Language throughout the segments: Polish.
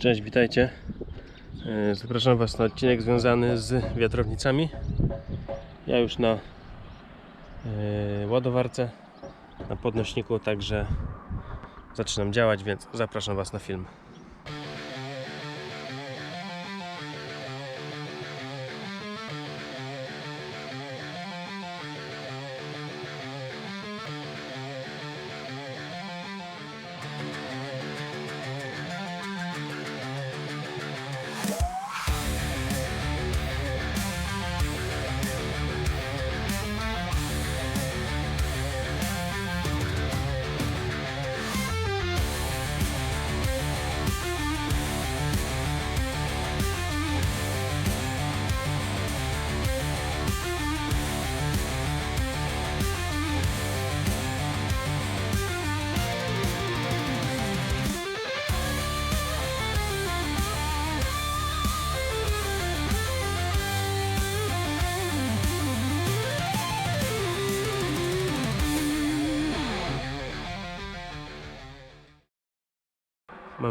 Cześć, witajcie. E, Zapraszam Was na odcinek związany z wiatrownicami. Ja już na e, ładowarce, na podnośniku, także zaczynam działać, więc zapraszam Was na film.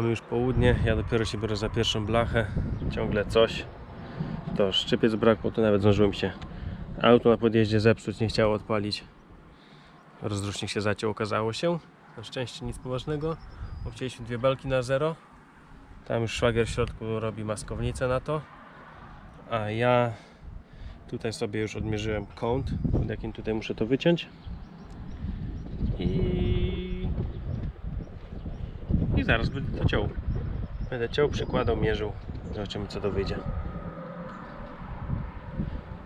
Mamy już południe, ja dopiero się biorę za pierwszą blachę. Ciągle coś. To szczypiec brakło, to nawet zdążyłem się auto na podjeździe zepsuć, nie chciało odpalić. Rozrusznik się zaciął, okazało się. Na szczęście nic poważnego. Obcięliśmy dwie belki na zero. Tam już szwagier w środku robi maskownicę na to. A ja tutaj sobie już odmierzyłem kąt, pod jakim tutaj muszę to wyciąć. I i zaraz będę to ciął. Będę ciął, przykładał, mierzył. Zobaczymy co to wyjdzie.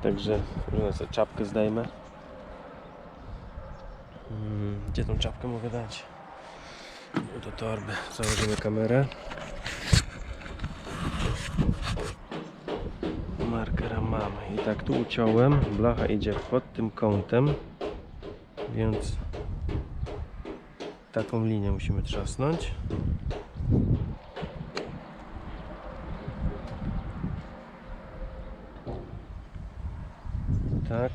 Także może sobie czapkę zdejmę. Mm, Gdzie tą czapkę mogę dać? Do torby. Założymy kamerę. Markera mamy. I tak tu uciąłem. Blacha idzie pod tym kątem. Więc taką linię musimy trzasnąć. Tak.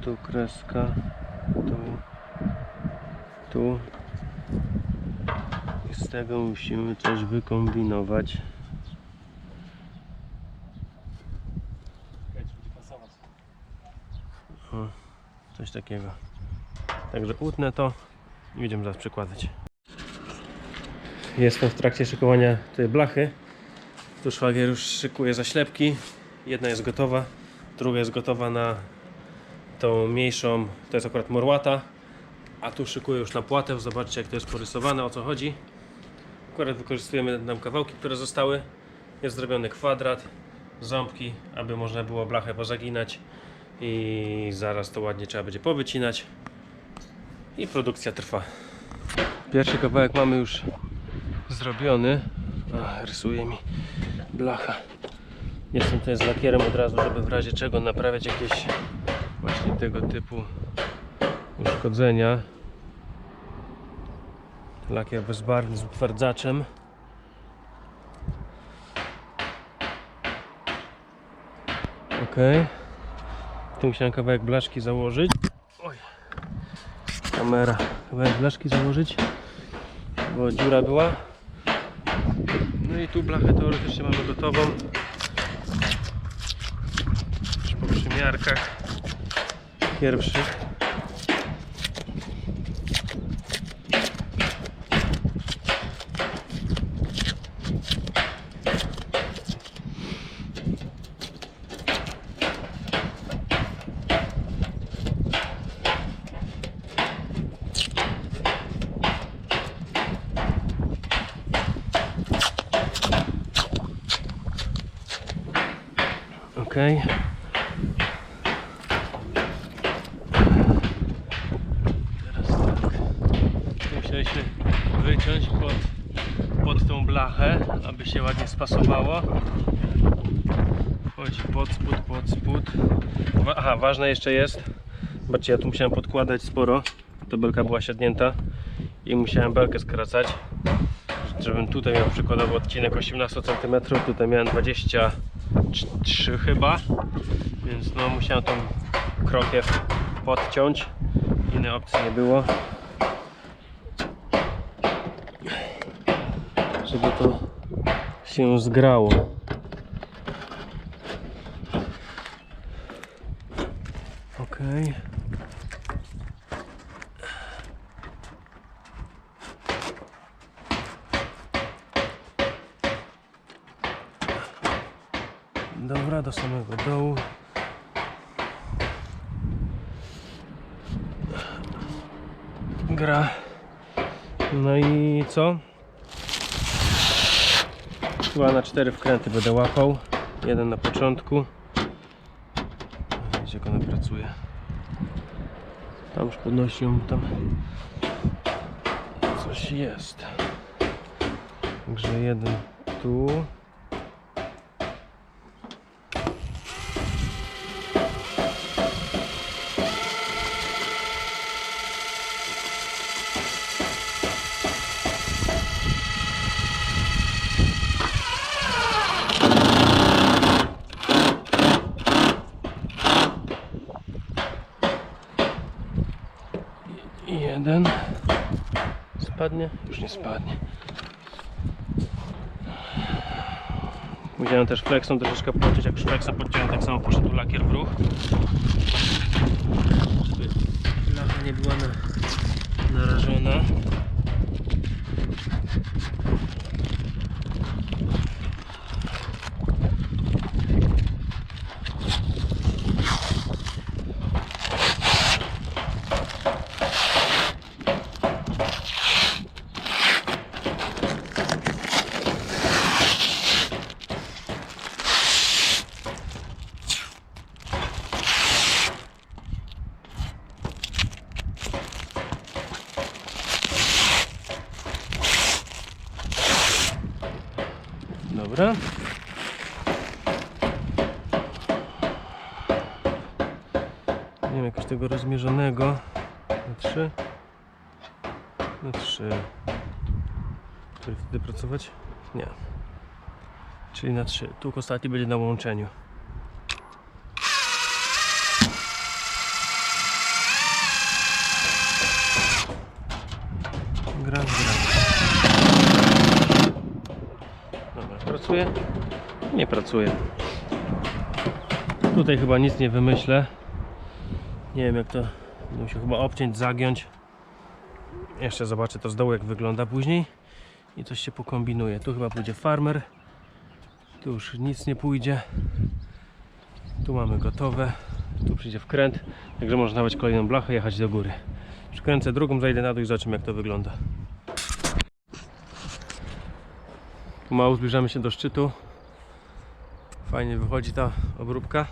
Tu kreska. Tu. Tu. I z tego musimy coś wykombinować. O, coś takiego. Także utnę to i będziemy zaraz przykładać. Jestem w trakcie szykowania tej blachy. Tu szwagier już szykuje zaślepki. Jedna jest gotowa, druga jest gotowa na tą mniejszą, to jest akurat morłata. A tu szykuję już na płatę, zobaczcie jak to jest porysowane, o co chodzi. Akurat wykorzystujemy nam kawałki, które zostały. Jest zrobiony kwadrat, ząbki, aby można było blachę pozaginać. I zaraz to ładnie trzeba będzie powycinać i produkcja trwa. Pierwszy kawałek mamy już zrobiony. Ach, rysuje mi blacha. Jestem tutaj z lakierem od razu, żeby w razie czego naprawiać jakieś właśnie tego typu uszkodzenia. Lakier bezbarwny z utwardzaczem. Ok. Tu musiałem kawałek blaszki założyć. Kamera. Kawałek blaszki założyć, bo dziura była. No i tu blachę teoretycznie mamy gotową. Już po przymiarkach pierwszych. Teraz tak. Tu Musieliśmy wyciąć pod, pod tą blachę, aby się ładnie spasowało. Wchodzi pod spód, pod spód. Aha, ważne jeszcze jest. Zobaczcie, ja tu musiałem podkładać sporo. Ta belka była siadnięta i musiałem belkę skracać. Żebym tutaj miał przykładowo odcinek 18 cm, tutaj miałem 23 chyba, więc no musiałem tą krokiew podciąć. Innej opcji nie było. żeby to się zgrało. Okej. Dobra, do samego dołu. Gra. No i co? Chyba na cztery wkręty będę łapał. Jeden na początku. Widzicie jak ona pracuje. Tam już podnosią, tam coś jest. Także jeden tu. Jeden. Spadnie? Już nie spadnie. Musiałem też flexą troszeczkę pociąć, jak już flexa podciąłem, tak samo poszedł lakier w ruch. Żeby lacha nie była na, narażona. Dobra. Nie wiem, jakiegoś tego rozmierzonego. Na trzy. Na trzy. Który wtedy pracować? Nie. Czyli na trzy. Tu ostatni będzie na łączeniu. Dobra, pracuje? Nie pracuje. Tutaj chyba nic nie wymyślę. Nie wiem jak to. Musiał chyba obciąć, zagiąć. Jeszcze zobaczę to z dołu jak wygląda później. I coś się pokombinuje. Tu chyba pójdzie farmer. Tu już nic nie pójdzie. Tu mamy gotowe. Tu przyjdzie wkręt. Także można dawać kolejną blachę jechać do góry. Przykręcę drugą, zajdę na dół i zobaczymy jak to wygląda. Pomału zbliżamy się do szczytu. Fajnie wychodzi ta obróbka.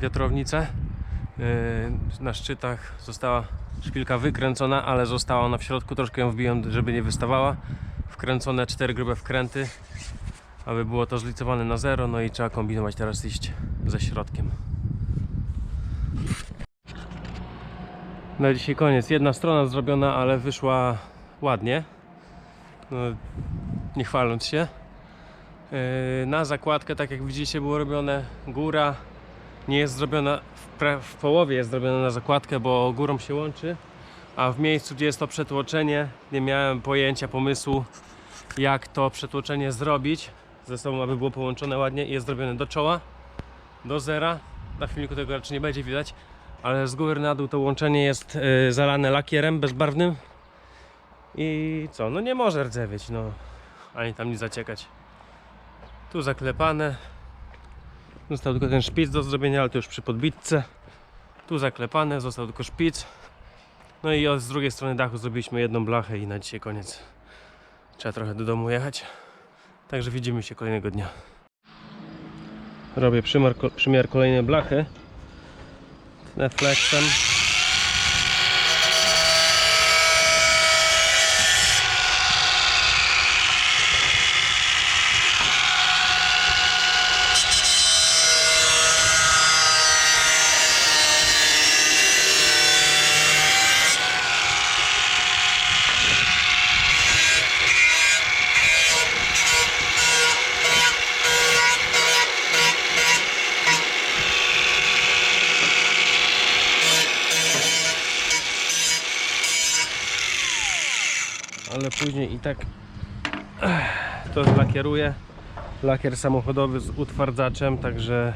Wiatrownica. Yy, Na szczytach została szpilka wykręcona, ale została ona w środku. Troszkę ją wbiłem, żeby nie wystawała. Wkręcone cztery grube wkręty, aby było to zlicowane na zero. No i trzeba kombinować teraz iść ze środkiem. Na dzisiaj koniec. Jedna strona zrobiona, ale wyszła ładnie. No, nie chwaląc się. Yy, Na zakładkę, tak jak widzicie, było robione góra. Nie jest zrobiona w, w połowie, jest zrobiona na zakładkę, bo górą się łączy. A w miejscu, gdzie jest to przetłoczenie, nie miałem pojęcia, pomysłu, jak to przetłoczenie zrobić ze sobą, aby było połączone ładnie. I jest zrobione do czoła, do zera. Na filmiku tego raczej nie będzie widać, ale z góry na dół to łączenie jest yy, zalane lakierem bezbarwnym. I co? No nie może rdzewieć, no ani tam nie zaciekać. Tu zaklepane. Został tylko ten szpic do zrobienia, ale to już przy podbitce. Tu zaklepane, został tylko szpic. No i z drugiej strony dachu zrobiliśmy jedną blachę i na dzisiaj koniec. Trzeba trochę do domu jechać. Także widzimy się kolejnego dnia. Robię przymiar, ko- przymiar kolejnej blachy. Netflixem. ale później i tak To zlakieruję. Lakier samochodowy z utwardzaczem, także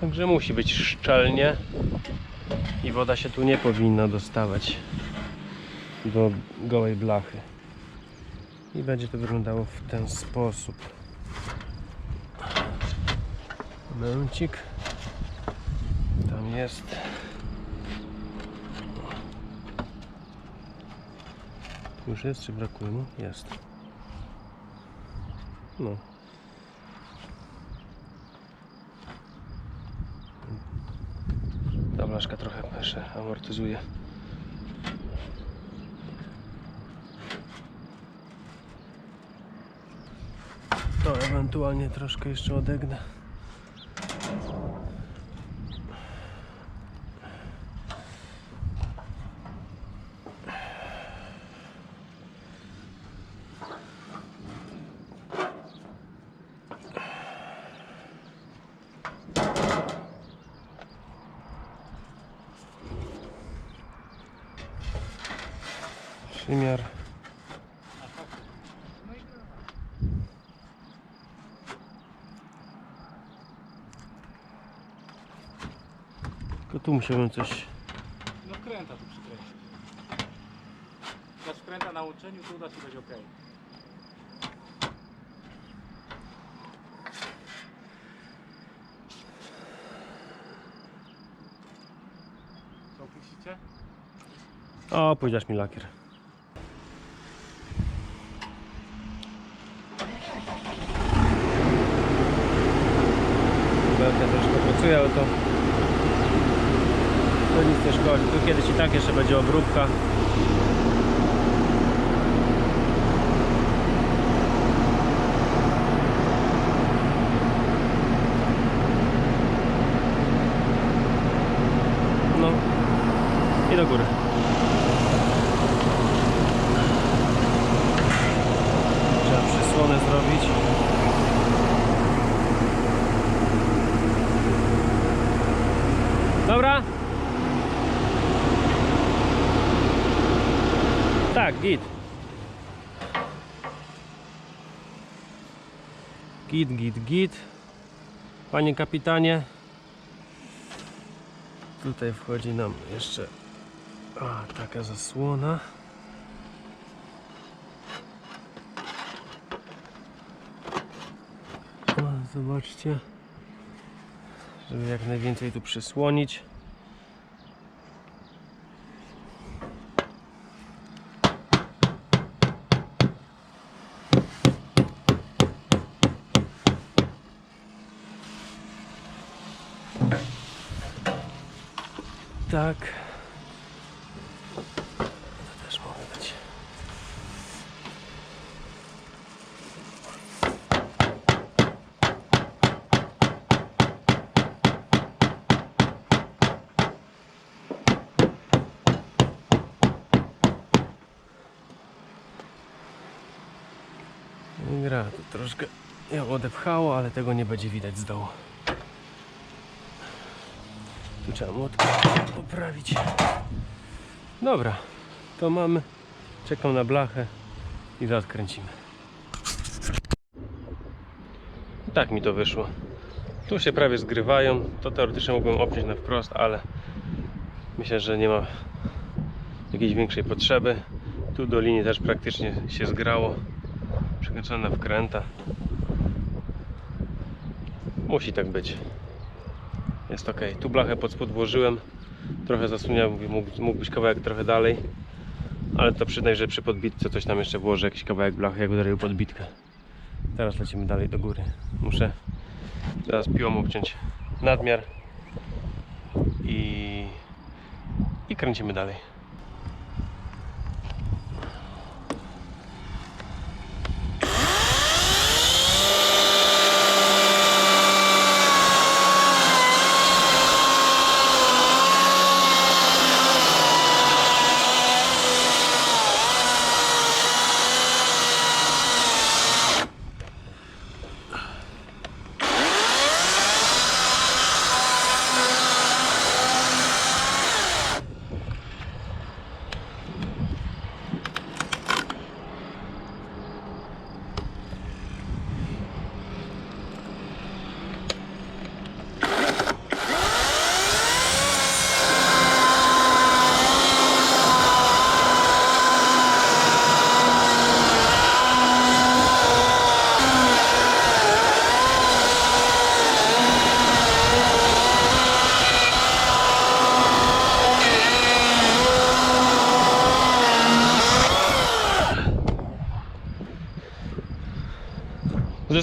także musi być szczelnie i woda się tu nie powinna dostawać do gołej blachy. I będzie to wyglądało w ten sposób. Momencik. Tam jest. Już jest, czy brakuje mu? Jest. No. Ta blaszka trochę jeszcze amortyzuje. To ewentualnie troszkę jeszcze odegnę. Przymiar. Tylko tu musiałbym coś. No wkręta tu przykręcić. Jak wkręta na łączeniu, to uda się być ok. Co puścicie? O, pójdziesz mi lakier. Belka ale to to nic nie szkodzi. Tu kiedyś i tak jeszcze będzie obróbka. No i do góry. Trzeba przysłonę zrobić. Dobra? Tak, git. Git, git, git. Panie kapitanie. Tutaj wchodzi nam jeszcze a, taka zasłona. O, zobaczcie. Żeby jak najwięcej tu przysłonić. Tak. To też mogę dać. I Gra tu troszkę ją odepchało, ale tego nie będzie widać z dołu. Trzeba młotkę poprawić. Dobra, to mamy. Czekam na blachę i zaraz kręcimy. Tak mi to wyszło. Tu się prawie zgrywają. To teoretycznie mógłbym obciąć na wprost, ale myślę, że nie ma jakiejś większej potrzeby. Tu do linii też praktycznie się zgrało. Przekręcona wkręta. Musi tak być. Jest ok. Tu blachę pod spód włożyłem. Trochę zasłoniłem, mówię, mógł, mógł być kawałek trochę dalej. Ale to przyznaj, że przy podbitce coś tam jeszcze włożę, jakiś kawałek blachy, jak udarył podbitkę. Teraz lecimy dalej do góry. Muszę teraz piłą obciąć nadmiar i, i kręcimy dalej.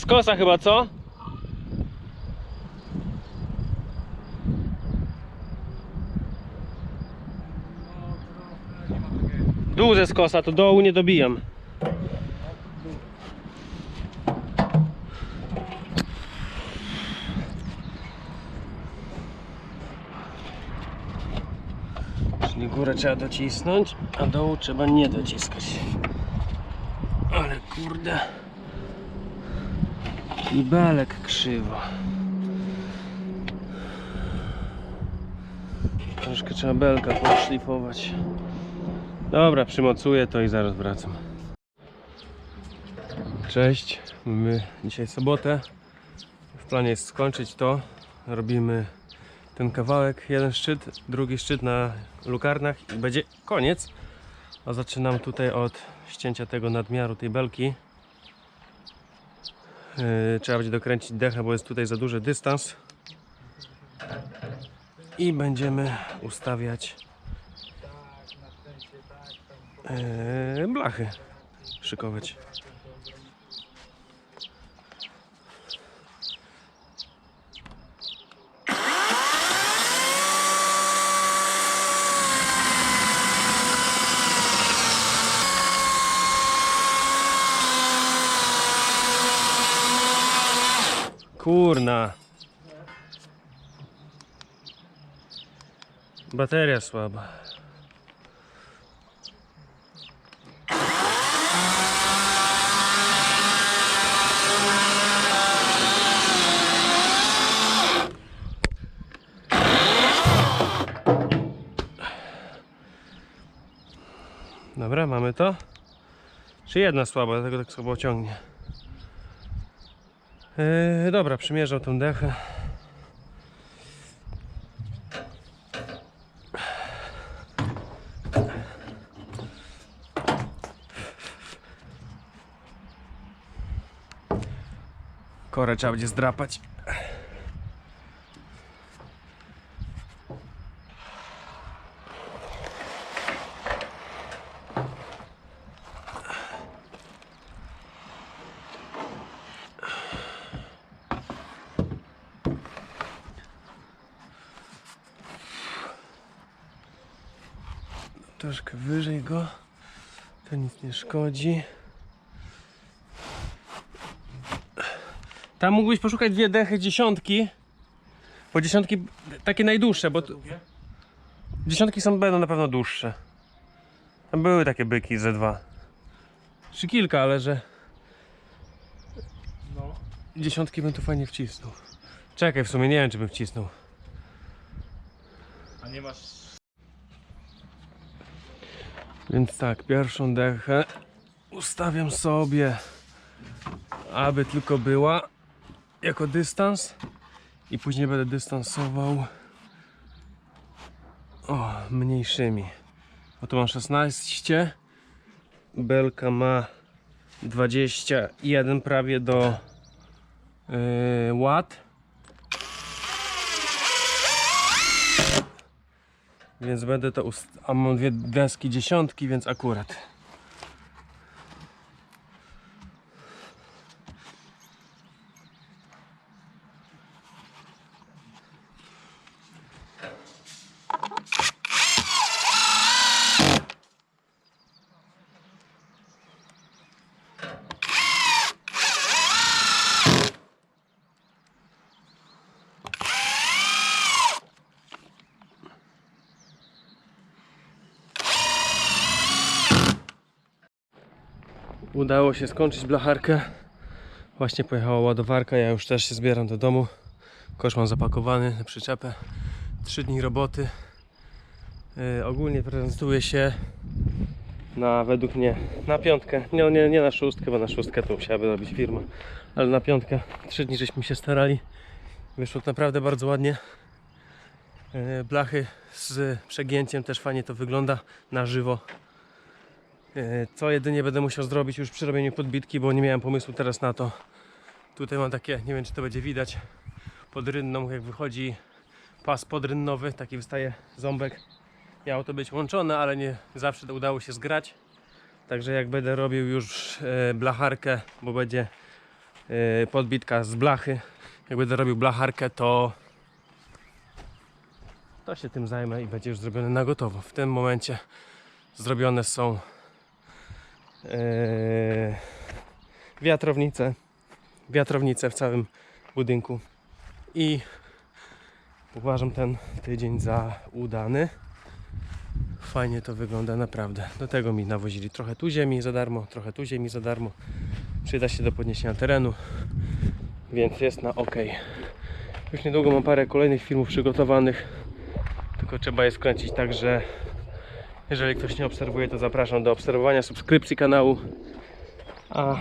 Ze skosa chyba, co? Dół ze skosa, to dołu nie dobijam. Czyli górę trzeba docisnąć, a dołu trzeba nie dociskać. Ale kurde. I belek krzywo. Troszkę trzeba belka podszlifować. Dobra, przymocuję to i zaraz wracam. Cześć, mamy dzisiaj sobotę. W planie jest skończyć to. Robimy ten kawałek, jeden szczyt, drugi szczyt na lukarnach i będzie koniec. A zaczynam tutaj od ścięcia tego nadmiaru, tej belki. Yy, trzeba będzie dokręcić dechę, bo jest tutaj za duży dystans. I będziemy ustawiać Eee, blachy szykować. Kurna. Bateria słaba. Dobra, mamy to. Czy jedna słaba, dlatego tak słabo ciągnie. Yy, dobra, przymierzał tą dechę. Korę trzeba będzie zdrapać. Troszkę wyżej go. To nic nie szkodzi. Tam mógłbyś poszukać dwie dechy dziesiątki. Bo dziesiątki takie najdłuższe, bo dziesiątki są będą na pewno dłuższe. Tam były takie byki ze dwa. Czy kilka, ale że No. dziesiątki bym tu fajnie wcisnął. Czekaj, w sumie nie wiem, czy bym wcisnął. A nie masz... Więc tak, pierwszą dechę ustawiam sobie, aby tylko była jako dystans i później będę dystansował o, mniejszymi. O tu mam 16, belka ma 21 prawie do yy, ład. Więc będę to ust... A mam dwie deski dziesiątki, więc akurat. Udało się skończyć blacharkę. Właśnie pojechała ładowarka, ja już też się zbieram do domu. Kosz mam zapakowany na przyczepę. Trzy dni roboty. Yy, ogólnie prezentuje się na według mnie na piątkę. Nie, nie, nie na szóstkę, bo na szóstkę to musiałaby robić firma, ale na piątkę. Trzy dni żeśmy się starali. Wyszło to naprawdę bardzo ładnie. Yy, blachy z przegięciem też fajnie to wygląda na żywo. E, Co jedynie będę musiał zrobić już przy robieniu podbitki, bo nie miałem pomysłu teraz na to. Tutaj mam takie, nie wiem czy to będzie widać, pod rynną jak wychodzi pas podrynnowy, taki wystaje ząbek. Miało to być łączone, ale nie zawsze to udało się zgrać. Także jak będę robił już e, blacharkę, bo będzie yy, podbitka z blachy. Jak będę robił blacharkę, to to się tym zajmę i będzie już zrobione na gotowo. W tym momencie zrobione są wiatrownice, wiatrownice w całym budynku i uważam ten tydzień za udany. Fajnie to wygląda naprawdę. Do tego mi nawozili trochę tu ziemi za darmo, trochę tu ziemi za darmo. Przyda się do podniesienia terenu, więc jest na ok. Już niedługo mam parę kolejnych filmów przygotowanych, tylko trzeba je skręcić tak, że jeżeli ktoś nie obserwuje, to zapraszam do obserwowania, subskrypcji kanału, a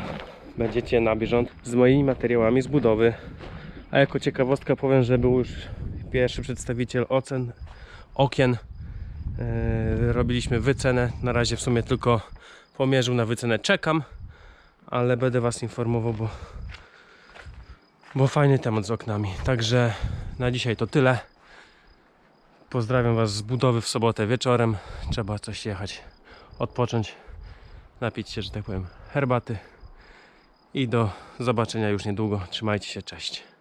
będziecie na bieżąco z moimi materiałami z budowy. A jako ciekawostka powiem, że był już pierwszy przedstawiciel ocen okien. Yy, robiliśmy wycenę. Na razie w sumie tylko pomierzył na wycenę. Czekam, ale będę Was informował, bo, bo fajny temat z oknami. Także na dzisiaj to tyle. Pozdrawiam Was z budowy w sobotę wieczorem. Trzeba coś jechać, odpocząć, napić się, że tak powiem, herbaty. I do zobaczenia już niedługo. Trzymajcie się, cześć.